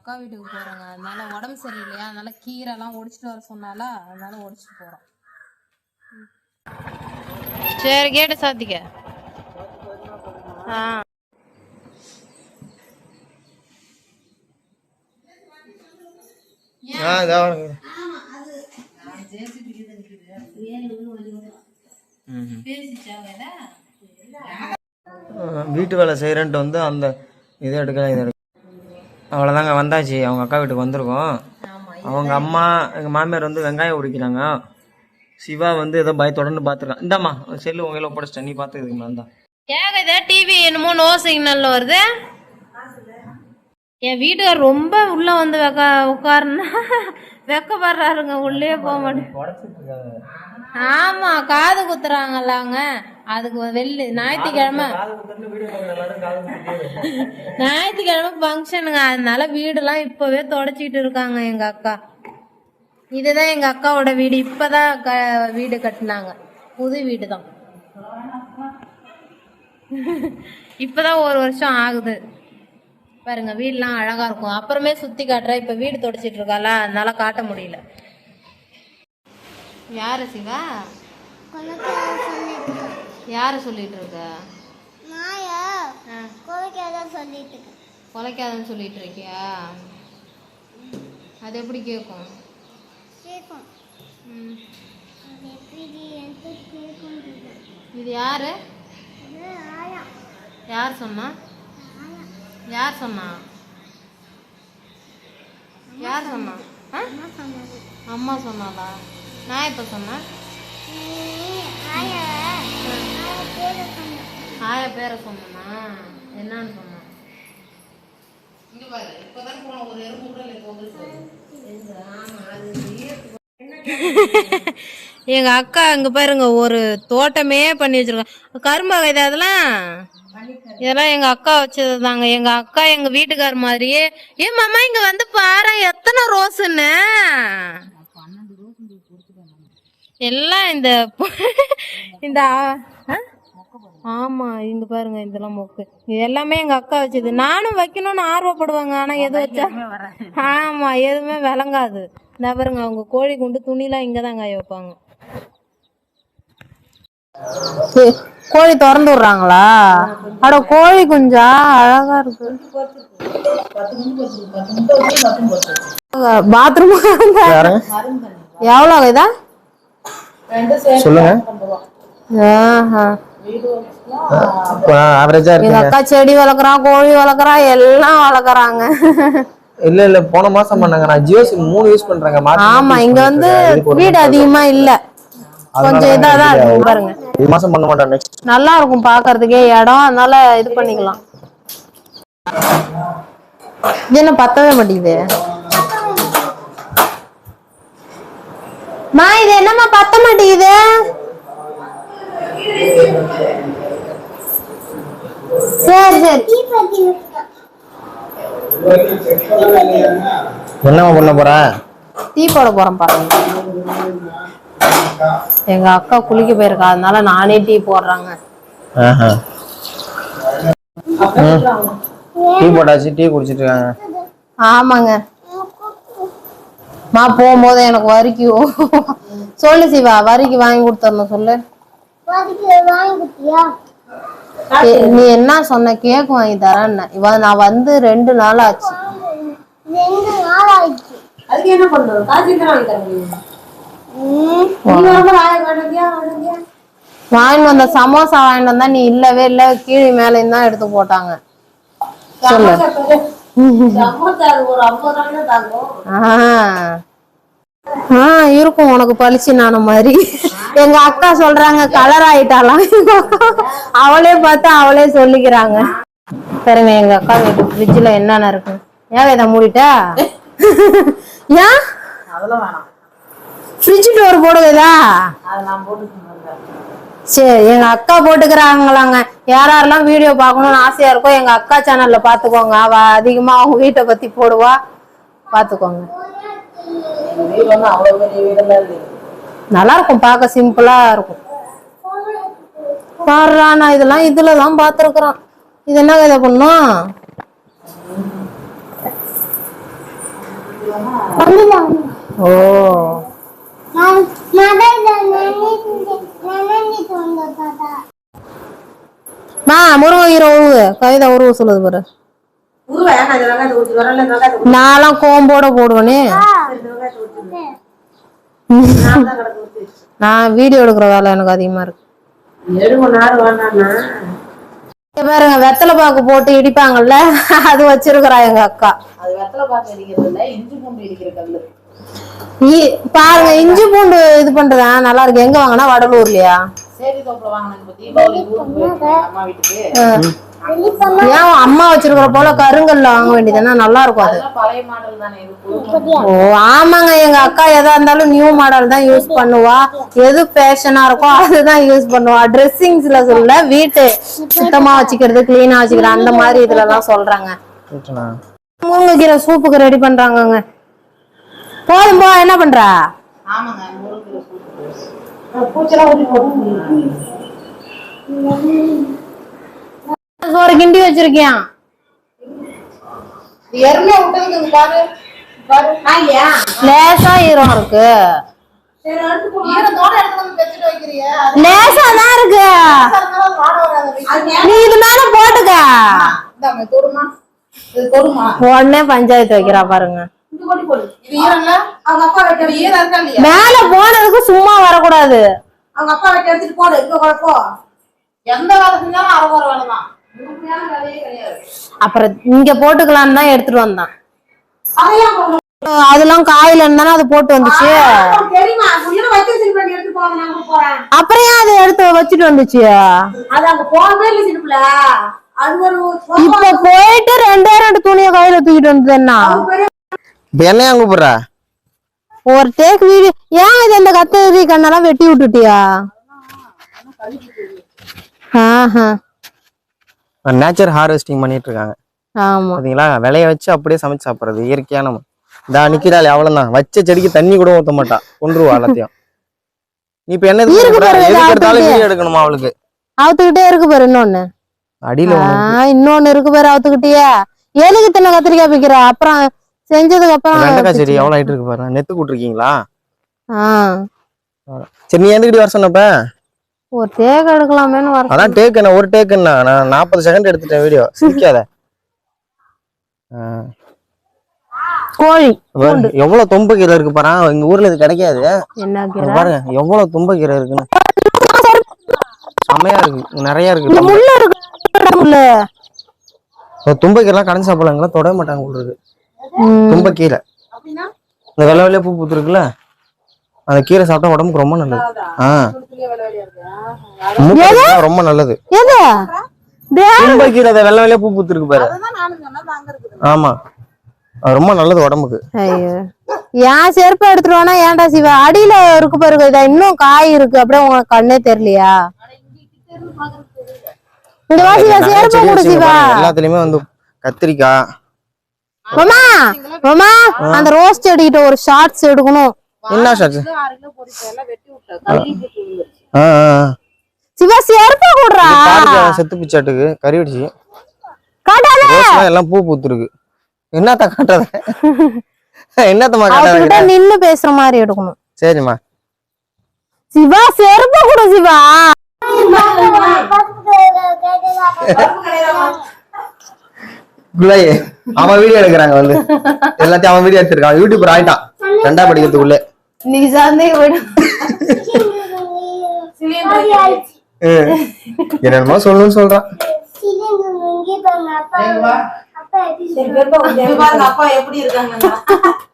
அக்கா வீட்டுக்கு போகிறோங்க அதனால உடம்பு சரியில்லையா? அதனால கீரைலாம் ஒடிச்சிட்டு வர சொன்னாலா அதனால ஒடிச்சிட்டு போகிறோம் சரி கேட்டு சாத்திக்க. ஆ. ஆ இதான் வீட்டு வேலை செய்கிறேன்ட்டு வந்து அந்த இதை எடுக்கல இதை எடுக்க அவ்வளோதாங்க வந்தாச்சு. அவங்க அக்கா வீட்டுக்கு வந்திருக்கோம். அவங்க அம்மா எங்கள் மாமியார் வந்து வெங்காயம் உரிக்கிறாங்க. சிவா வந்து ஏதோ பயத்தோடன்னு பார்த்துருக்கான். இந்தாம்மா செல்லு உங்க கையில் ஒப்படைச்சிட்டேன். நீ பார்த்துக்கிறீங்களா இந்தா கேக்குதா டிவி என்னமோ நோ சிக்னல்ல வருது. என் வீட்டுக்கார் ரொம்ப உள்ள வந்து வெக்க உட்காருனா வெக்கப்படுறாருங்க. உள்ளே போக மாட்டேன். ஆமா காது குத்துறாங்கல்லாங்க அதுக்கு வெள்ளி ஞாயிற்றுக்கிழமை. ஞாயிற்றுக்கிழமை ஃபங்க்ஷனுங்க அதனால வீடெல்லாம் இப்பவே தொடச்சிட்டு இருக்காங்க எங்க அக்கா. இதுதான் எங்க அக்காவோட வீடு. இப்பதான் க வீடு கட்டினாங்க. புது வீடு தான் இப்பதான் ஒரு வருஷம் ஆகுது. பாருங்க வீடெல்லாம் அழகா இருக்கும். அப்புறமே சுத்தி காட்டுறேன் இப்ப வீடு தொடச்சிட்டு இருக்கால அதனால காட்ட முடியல. யாரு சிவா? யாரு சொல்லிட்டு இருக்க. கொலைக்காதன்னு சொல்லிட்டு இருக்கியா அது எப்படி கேட்கும் ம். இது யாரு? யார் சொன்னா? யார் சொன்னா? யார் சொன்னா? அம்மா சொன்னாளா? நான் எப்ப சொன்னேன்? ஆயா பேரை சொன்னா என்னன்னு சொன்னா எங்க அக்கா அங்க பாருங்க ஒரு தோட்டமே பண்ணி வச்சிருக்காங்க கரும்பு இது அதெல்லாம். இதெல்லாம் எங்க அக்கா வச்சது தாங்க எங்க அக்கா எங்க வீட்டுக்கார் மாதிரியே ஏ மாமா இங்க வந்து பாரு எத்தனை ரோஸுன்னு? எல்லாம் இந்த இந்த? ஆமா இங்க பாருங்க இதெல்லாம் மொக்கு. இது எல்லாமே எங்க அக்கா வச்சது. நானும் வைக்கணும்னு ஆர்வப்படுவாங்க ஆனா எது வச்சா ஆமா எதுவுமே விளங்காது. இந்த பாருங்க அவங்க கோழி குண்டு துணிலாம் இங்கதான் காய வைப்பாங்க. கோழி திறந்து விடுறாங்களா? அட கோழி குஞ்சா? அழகா இருக்கு. பாத்ரூம் எவ்வளோ இதா? சொல்லுங்க. ஆவரேஜா அக்கா செடி வளர்க்குறான் கோழி வளர்க்குறான் எல்லாம் வளர்க்குறாங்க. இல்ல இல்ல போன மாசம் பண்ணாங்க. நான் ஜியோ சிம் மூணு யூஸ் பண்றேங்க. மாத்தி ஆமா இங்க வந்து வீடு அதிகமா இல்ல. கொஞ்சம் இதா தான் இருக்கும் பாருங்க. இது மாசம் பண்ண மாட்டேன் நெக்ஸ்ட் நல்லா இருக்கும் பாக்குறதுக்கே இடம். அதனால இது பண்ணிக்கலாம். இது என்ன பத்தவே மாட்டேங்குது. மா இது என்னம்மா பத்த மாட்டேங்குது? சரி சரி. என்னவா பண்ண போற? டீ போட போறேன் பாருங்க எங்க அக்கா குளிக்க போயிருக்கா அதனால நானே டீ போடுறாங்க. டீ போட்டாச்சு டீ குடிச்சிட்டு இருக்காங்க. ஆமாங்க. மா போகும்போது எனக்கு வரிக்கும். சொல்லு சிவா வரிக்கு வாங்கி கொடுத்தரணும் சொல்லு. நீ என்ன சொன்ன? கேக் வாங்கி தரேன்னு. இவ நான் வந்து ரெண்டு நாள் ஆச்சு வாங்கி வந்த சமோசா வாங்கிட்டு வந்தா நீ இல்லவே இல்ல கீழே மேலேயும் தான் எடுத்து போட்டாங்க. சொல்லு. இருக்கும். உனக்கு பளிச்சு நான மாதிரி. எங்க அக்கா சொல்றாங்க கலர் ஆயிட்டாலாம். அவளே பார்த்து அவளே சொல்லிக்கிறாங்க. பாருங்க எங்க அக்கா வீட்டு ஃப்ரிட்ஜ்ல என்னென்ன இருக்கு? ஏன் இதை மூடிட்டா? ஏன்? ஃப்ரிட்ஜ் டோர் போடுவதா சரி எங்க அக்கா போட்டுக்கிறாங்களாங்க. யார் யாரெல்லாம் வீடியோ பார்க்கணும்னு ஆசையா இருக்கோ எங்க அக்கா சேனல்ல பாத்துக்கோங்க அவ அதிகமா அவங்க வீட்டை பத்தி போடுவா. பாத்துக்கோங்க நல்லா இருக்கும் பார்க்க சிம்பிளா இருக்கும். பாடுறா நான் இதெல்லாம் இதுல தான் பார்த்துருக்குறோம். இது என்ன இதை பண்ணும்? ஓ மா முருங்கீரை உருவு கவிதா உருவு சொல்லுது பாரு உருவா நான் இந்த இந்த வெங்காயத்தை ஊத்தி நான்லாம் கோம்போட போடுவேனே. நான் வீடியோ எடுக்கிற வேலை எனக்கு அதிகமா இருக்கு. பாருங்க வெத்தலை பாக்கு போட்டு இடிப்பாங்கல்ல அது வச்சிருக்கிறா எங்க அக்கா. பாருங்க இஞ்சி பூண்டு இது பண்றதா? நல்லா இருக்கு. எங்க வாங்கினா? வடலூர்லயா? சேரி தோப்புல வாங்கினது இப்ப தீபாவளி ஊருக்கு போயிருக்கேன் அம்மா வீட்டுக்கு. ஏன் அம்மா வச்சிருக்கிற போல கருங்கல்ல வாங்க வேண்டியதுன்னா நல்லா இருக்கும் அது. அதெல்லாம் பழைய மாடல் தானே இது புது ஓ ஆமாங்க. எங்க அக்கா எதா இருந்தாலும் நியூ மாடல் தான் யூஸ் பண்ணுவா. எது ஃபேஷனா இருக்கோ அதுதான் யூஸ் பண்ணுவா. ட்ரெஸ்ஸிங்ஸ்ல சொல்ல வீட்டு சுத்தமா வச்சுக்கிறது கிளீனா வச்சுக்கிறது அந்த மாதிரி இதுல எல்லாம் சொல்றாங்க முருங்கைக்கீரை சூப்புக்கு ரெடி பண்றாங்கங்க. போதும் போ. என்ன பண்றா? ஆமாங்க. பூச்செல்லாம் ஊத்தி போட்டு சோறு கிண்டி வச்சிருக்கியான் எருமையா விட்டதுக்கு பாரு பாரு. இல்லையா? லேசா ஈரம் இருக்கு. லேசா தான் இருக்கு. நீ இது மேல போட்டுக்க. உடனே பஞ்சாயத்து வைக்கிறா பாருங்க. மேல போனதுக்கு சும்மா வரக்கூடாது. அவங்க அப்பா எடுத்துட்டு போடு இங்க குழப்பம் எந்த வேலை செஞ்சாலும் அரை குறை வேலை தான். அப்புறம் இங்க போட்டுக்கலான்னு தான் எடுத்துட்டு வந்தான். அதெல்லாம் காயில இருந்தானே அது போட்டு வந்துச்சு. அப்புறம் ஏன் அதை எடுத்து வச்சுட்டு வந்துச்சு? அது அங்க போகவே இல்லை சின்னப்புல அது ஒரு இப்ப போயிட்டு ரெண்டே ரெண்டு துணியை கையில தூக்கிட்டு வந்தது என்ன? இப்போ என்னையா கூப்பிடுற? ஒரு டேக் வீடியோ ஏன் இது இந்த கத்தரி கண்ணெல்லாம் வெட்டி விட்டுட்டியா? ஆஹா. நேச்சர் ஹார்வெஸ்டிங் பண்ணிட்டு இருக்காங்க. ஆமா. பாத்தீங்களா? விளைய வச்சு அப்படியே சமைச்சு சாப்பிடுறது. இயற்கையான இதா நிக்கிறாள் அவ்வளவுதான். வச்ச செடிக்கு தண்ணி கூட ஊத்த மாட்டா. கொண்டுருவா எல்லாத்தையும். நீ இப்ப என்ன எடுத்தாலும். வீடியோ எடுக்கணுமா அவளுக்கு? அவுத்துக்கிட்டே இருக்கு பாரு இன்னொன்னு. அடியில இன்னொன்னு இருக்கு பாரு அவுத்துக்கிட்டியே. எதுக்கு தின்ன கத்திரிக்காய் பிக்கிற அப்புறம் செஞ்சதுக்கு அப்புறம் வெண்டைக்காய் செடி எவ்வளவு ஹைட் இருக்கு பாரு நெத்து கூட்டிருக்கீங்களா? சரி நீ எதுக்கிட்டு வர சொன்னப்ப ஒரு தேக்க எடுக்கலாமேன்னு வர அதான் டேக் என்ன ஒரு டேக் என்ன நான் நாற்பது செகண்ட் எடுத்துட்டேன் வீடியோ சிரிக்காத. ஆ, கோழி எவ்வளவு தும்ப கீரை இருக்கு பாரு. எங்க ஊர்ல இது கிடைக்காது. கீரை? பாருங்க எவ்வளவு தும்ப கீரை இருக்குன்னு. செமையா இருக்கு. நிறைய இருக்கு. தும்பை. முள்ளு இருக்கு. இந்த தும்பக்கீரைலாம் கடைஞ்சி சாப்பிடலாம் தொட மாட்டாங்க போல தும்பக்கீரை அப்படின்னா? இந்த வெள்ளை வெள்ளையா பூ பூத்துருக்குல்ல அந்த கீரை சாப்பிட்டா உடம்புக்கு ரொம்ப நல்லது. ஆ. மூக்குக்கு ரொம்ப நல்லது. எது? தே- தும்பக்கீரை அந்த வெள்ளை வெள்ளையா பூ பூத்துருக்கு பாரு. ஆமா. அது ரொம்ப நல்லது உடம்புக்கு. ஐயோ. ஏன் செருப்பு எடுத்துட்டு வேணா ஏன்டா சிவா? அடியில இருக்கு பாருங்க இதா இன்னும் காய் இருக்கு. அப்படியே உங்களுக்கு கண்ணே தெரியலையா? இங்க வா சிவா நிறைய செருப்பு கொடு சிவா. எல்லாத்துலயுமே வந்து கத்திரிக்காய் மாமா மாமா அந்த ரோஸ் செடிகிட்ட ஒரு ஷார்ட்ஸ் எடுக்கணும் என்ன ஆ. சிவா செருப்பு கொடுறா செத்து பிச்சாட்டுக்கு கறி வெடிச்சு காட்டாத எல்லாம் பூ பூத்துருக்கு என்னத்த காட்டாத என்னத்தம்மா காட்டாத நின்னு பேசுற மாதிரி எடுக்கணும் சரிம்மா சிவா செருப்பு கொடு சிவா அவன் வீடியோ எடுக்கிறாங்க வந்து. எல்லாத்தையும் அவன் வீடியோ எடுத்திருக்கான். யூடியூபர் ஆயிட்டான் ரெண்டா படிக்கிறதுக்குள்ளே. என்னென்னமோ சொல்லணும்னு சொல்றான்.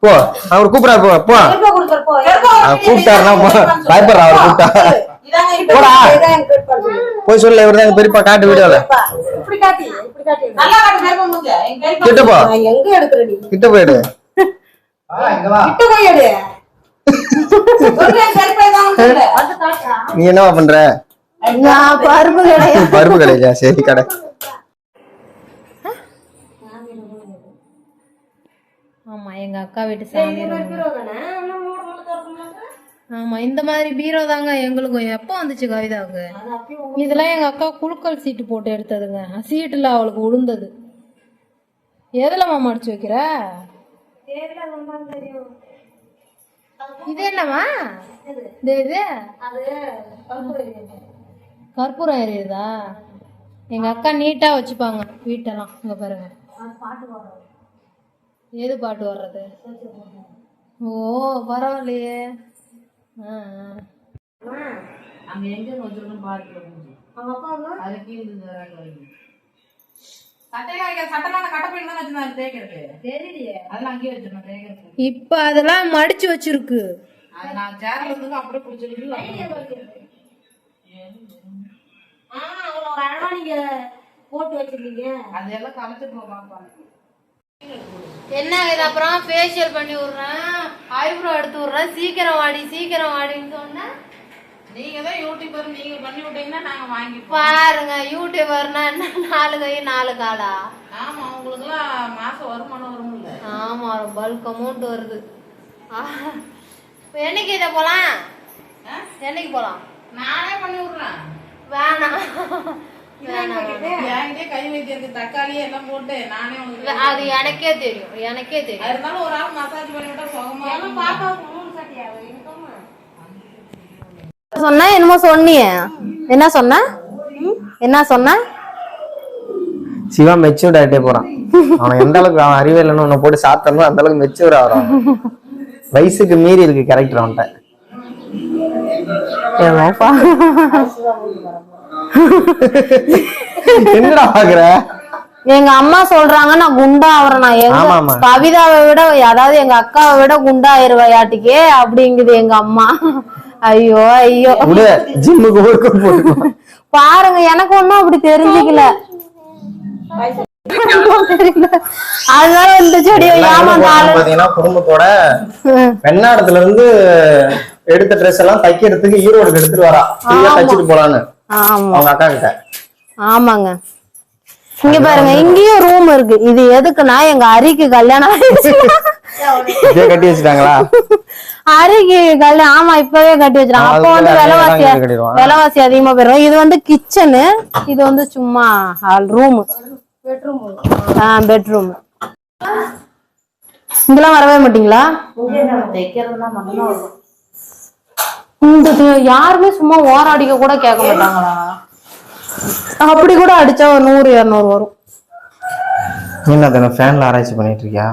போ. அவர் கூப்பிடாரு போ. போ. கூப்பிட்டாருன்னா போ. பயப்படுறா அவர் கூப்பிட்டா. போய் சொல்லு இவர் தான் பெரியப்பா காட்டு வீடியோல காட்டி போ. நான் எங்க எடுக்கிற நீ? கிட்ட போயிடு கிட்ட. நீ என்னவா பண்ற? பருப்பு கிடையாது பருப்பு கடையா? சரி கடை. ஆமா எங்க அக்கா வீட்டு சாமி ஆமா இந்த மாதிரி பீரோ தாங்க எங்களுக்கும். எப்போ வந்துச்சு கவிதாவுக்கு இதெல்லாம் எங்க அக்கா குழுக்கள் சீட்டு போட்டு எடுத்ததுங்க. சீட்டுல அவளுக்கு உளுந்தது. எதுல மாமா அடிச்சு வைக்கிற? இது என்னம்மா இது இது? கற்பூரம் எரியுதா எங்க அக்கா நீட்டா வச்சுப்பாங்க வீட்டெல்லாம். இங்க பாருங்க. எது பாட்டு வர்றது? ஓ பரவாயில்லையே. அங்க எங்க வச்சிருக்கோம் பாருங்க அது கீழே இருந்து வராங்க வரைக்கும் இப்ப அதெல்லாம் மடிச்சு வச்சிருக்கு. அது நான் சேர்ல இருந்து அப்படியே பிடிச்சிருக்கு அதெல்லாம் கலைச்சிட்டு போவாங்க என்ன இது அப்புறம் ஃபேஷியல் பண்ணி விடுறேன். ஐப்ரோ எடுத்து விடுறேன். சீக்கிரம் வாடி சீக்கிரம் வாடின்னு சொன்னேன் நீங்க தான் யூடியூபர் நீங்க பண்ணி விட்டீங்கன்னா நாங்க வாங்கிப்போம். பாருங்க யூடியூபர்னா என்ன? நாலு கை நாலு காலா? ஆமா உங்களுக்குலாம் மாசம் வருமானம் வரும்ல ஆமா பல்க் அமௌண்ட் வருது. என்னைக்கு இதை போலாம்? என்னைக்கு போலாம்? நானே பண்ணி விடுறேன். வேணாம். வேணாம் என்கிட்டயே கை வைத்தியத்துக்கு தக்காளி எல்லாம் போட்டு நானே உங்களுக்கு அது எனக்கே தெரியும் எனக்கே தெரியும். அது இருந்தாலும் ஒரு ஆள் மசாஜ் பண்ணி விட்டா சுகமா இருக்கும். சொன்ன என்னமோ சொன்னிய. என்ன சொன்ன? என்ன சொன்ன? சிவா மெச்சூர்ட் ஆகிட்டே போறான். அவன் எந்த அளவுக்கு அவன் அறிவே இல்லைன்னு போட்டு சாத்தணும் அந்த அளவுக்கு மெச்சூர் ஆகிறான். வயசுக்கு மீறி இருக்கு கேரக்டர் அவன்கிட்ட. ஏமாப்பா என்னடா பாக்குற? எங்க அம்மா சொல்றாங்க நான் குண்டா ஆவறேன் நான் எங்க. கவிதாவை விட அதாவது எங்க அக்காவை விட குண்டா ஆயிருவையாட்டிக்கே அப்படிங்குது எங்க அம்மா. ஐயோ ஐயோ. ஜிம்முக்கு பாருங்க எனக்கு ஒண்ணும் அப்படி தெரிஞ்சுக்கல. அதனால இந்த செடியை பாத்தீங்கன்னா குடும்பத்தோட வெண்ணாடத்துல இருந்து எடுத்த ட்ரெஸ் எல்லாம் தைக்கிறதுக்கு ஈரோடுக்கு எடுத்துட்டு வரா. தைச்சிட்டு போலான்னு. அவங்க அக்கா கிட்ட. ஆமாங்க. இங்க பாருங்க இங்கேயும் ரூம் இருக்கு. இது எதுக்குன்னா எங்க அரிக்கு கல்யாணம் கட்டி வச்சுட்டாங்களா? அரிக்கு கல்யாணம் ஆமா இப்பவே கட்டி வச்சிருக்காங்க அப்போ வந்து விலைவாசி. விலைவாசி அதிகமா போயிடும். இது வந்து கிச்சனு இது வந்து சும்மா ஹால் ரூம் பெட்ரூம் இங்கெல்லாம் வரவே மாட்டீங்களா? தி- யாருமே சும்மா ஓரம் அடிக்க கூட கேட்க மாட்டாங்களா? அப்படி கூட அடிச்சா ஒரு நூறு இருநூறு வரும். என்ன தானே ஃபேன்ல ஆராய்ச்சி பண்ணிட்டு இருக்கியா.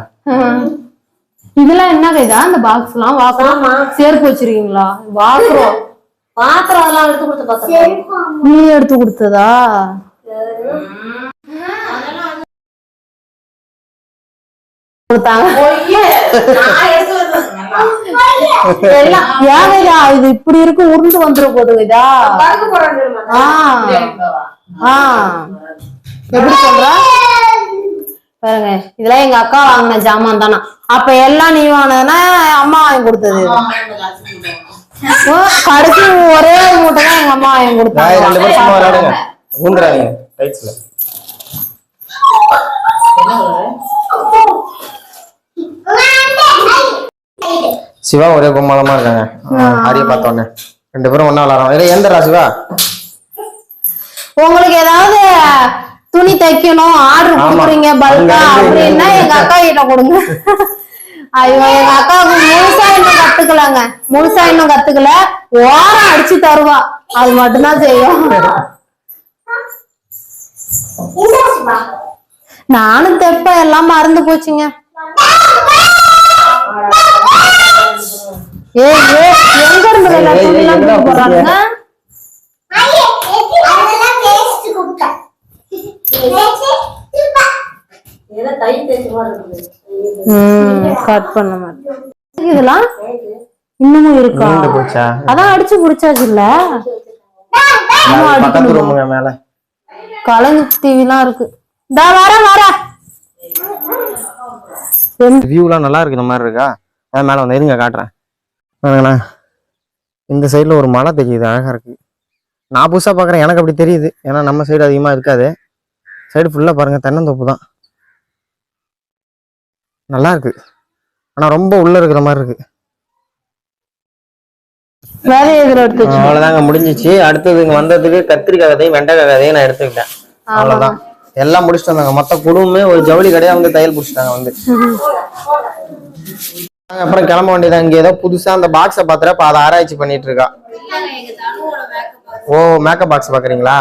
இதெல்லாம் என்ன கைதா? இந்த பாக்ஸ் எல்லாம் வாக்குறோம். சேர்ப்பு வச்சிருக்கீங்களா? வாக்குறோம். பாத்திரம் எல்லாம் எடுத்து கொடுத்து பார்த்தேன் நீ எடுத்து கொடுத்ததா? கொடுத்தாங்க நான் எடுத்து வந்தேன் நல்லா. எல்லாம் இது இப்படி இருக்கு உருண்டு வந்துட ஆ. ஆ. எப்படி சொல்ற? பாருங்க இதெல்லாம் எங்க அக்கா வாங்கின ஜாமான் தானா? அப்ப எல்லாம் நீ வாங்கினதுன்னா அம்மா வாங்கி கொடுத்தது. கடைசி ஒரே மூட்டை தான் எங்க அம்மா வாங்கி கொடுத்தாங்க பேரும் சும்மா விளையாடுங்க ஊந்துறாதீங்க ரைட்ஸ்ல சிவா ஒரே கும்மாளமா இருக்காங்க. ஹரிய பார்த்தோன்னே. ரெண்டு பேரும் ஒண்ணா விளாடுறோம். இல்லை எந்தரா சிவா? உங்களுக்கு ஏதாவது துணி தைக்கணும் ஆர்டர். கொடுக்குறீங்க பல்கா அப்படின்னா எங்க அக்கா கிட்ட கொடுங்க. ஐயோ எங்க அக்காவுக்கு முழுசா இன்னும் கத்துக்கலங்க. முழுசா இன்னும் கத்துக்கல. ஓரம் அடிச்சு தருவா. அது மட்டும்தான் செய்யும். நானும் தெப்ப எல்லாம் மறந்து போச்சுங்க. ஏ ஏ எங்க இருந்து எல்லாம் தூக்கி கட் பண்ண மாட்டேன் இதெல்லாம் இன்னமும் இருக்கா? அதான் அடிச்சு புடிச்சாச்சு இல்ல? மேல கலங்கு டிவிலாம் இருக்கு. தா வர வர வியூலாம் நல்லா இருக்கிற மாதிரி இருக்கா? அதான் மேல வந்து இருங்க காட்டுறேன். பாருங்கண்ணா இந்த சைடுல ஒரு மலை தெரியுது அழகா இருக்கு. நான் புதுசா பாக்குறேன் எனக்கு அப்படி தெரியுது. ஏன்னா நம்ம சைடு அதிகமா இருக்காது. சைடு ஃபுல்லா பாருங்க தென்னந்தோப்பு தான். நல்லா இருக்கு. ஆனா ரொம்ப உள்ள இருக்கிற மாதிரி இருக்கு. வேலையை இதுல எடுத்து வச்சு அவ்வளவுதாங்க முடிஞ்சிச்சு. அடுத்தது இங்க வந்ததுக்கு கத்திரிக்காய் விதையும் வெண்டைக்காய் விதையும் நான் எடுத்துக்கிட்டேன். அவ்வளவுதான். எல்லாம் முடிச்சுட்டு வந்தாங்க. மொத்த குடும்பமே ஒரு ஜவுளி கடையா வந்து தையல் பிடிச்சிட்டாங்க வந்து. அப்புறம் கிளம்ப வேண்டியதான் இங்க ஏதோ புதுசா அந்த பாக்ஸை பாத்துற இப்ப அதை ஆராய்ச்சி பண்ணிட்டு இருக்கா. ஓ மேக்கப் பாக்ஸ் பாக்குறீங்களா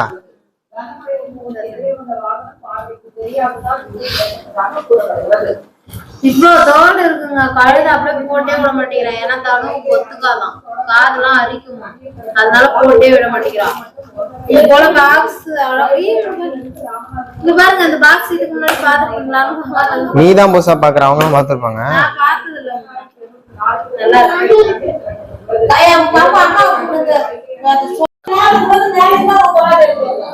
இவ்வளோ தோல் இருக்குங்க. கழுத அப்படியே போட்டே விட மாட்டேங்கிறேன். ஏன்னா தனுவுக்கு ஒத்துக்காதான் காதெல்லாம் அரிக்குமா? அதனால போட்டே விட மாட்டேங்கிறான். இது போல பாக்ஸ் இங்க பாருங்க அந்த பாக்ஸ் இதுக்கு முன்னாடி பாத்துருக்கீங்களான்னு நீ தான் புதுசா பாக்குற அவங்களும் பாத்துருப்பாங்க நல்லா இருக்கு பாப்பா அம்மாவுக்கு கொடுங்க. அது சொன்னாலும் போது வேலைக்கு தான் அவங்க வேலை எடுப்பாங்க.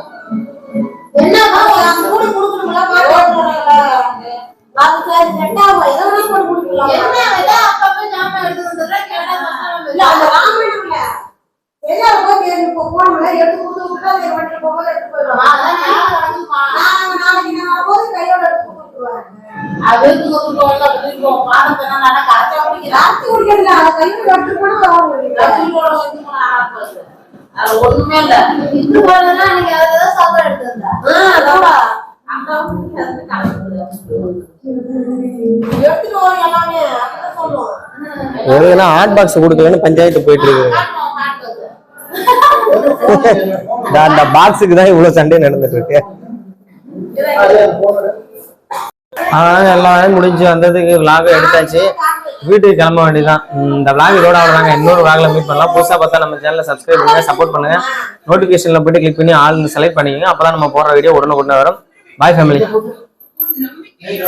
என்னப்பா, அந்த மூணு கொடுக்கணுங்களா? பாப்பா கொடுக்கணுங்களா? அது சரி, ரெண்டாவது ஏதோ ஒண்ணு போட்டு கொடுக்கலாம். இல்ல, அந்த ராமாயணம் இல்ல. எல்லாரும் போய் கேட்டு இப்போ போனோம்ல, எடுத்து கொடுத்து விட்டா அந்த வண்டியில போகும்போது எடுத்து போயிடுவாங்க. நாங்க நாளைக்கு நான் வரும்போது கையோட எடுத்து கொடுத்துருவேன். ராத்தி குடிக்கிறதுல அதை கையோட எடுத்து போனா அவங்க ஒண்ணுமே இல்ல இது போலன்னா நீங்க அதான் சாப்பாடு எடுத்து வந்தா ஆ, அதான்டா. எடுத்துட்டு எதுனா ஹாட் பாக்ஸ் கொடுக்கலன்னு பஞ்சாயத்து போயிட்டு இருக்குங்க இந்த- அந்த பாக்ஸுக்கு தான் இவ்வளவு சண்டை நடந்துட்டு இருக்கு அதான் எல்லா வேலையும் முடிஞ்சு வந்ததுக்கு விலாக எடுத்தாச்சு. வீட்டுக்கு கிளம்ப வேண்டியதான் இந்த விலாக் இதோட அவ்வளோதாங்க இன்னொரு விலாக்ல மீட் பண்ணலாம். புதுசாக பார்த்தா நம்ம சேனலில் சப்ஸ்கிரைப் பண்ணுங்க சப்போர்ட் பண்ணுங்க. நோட்டிஃபிகேஷன்ல போயிட்டு கிளிக் பண்ணி ஆள் செலக்ட் பண்ணிக்கங்க. அப்பதான் நம்ம போடுற வீடியோ உடனே உடனே வரும். பாய் ஃபேமிலி Hey,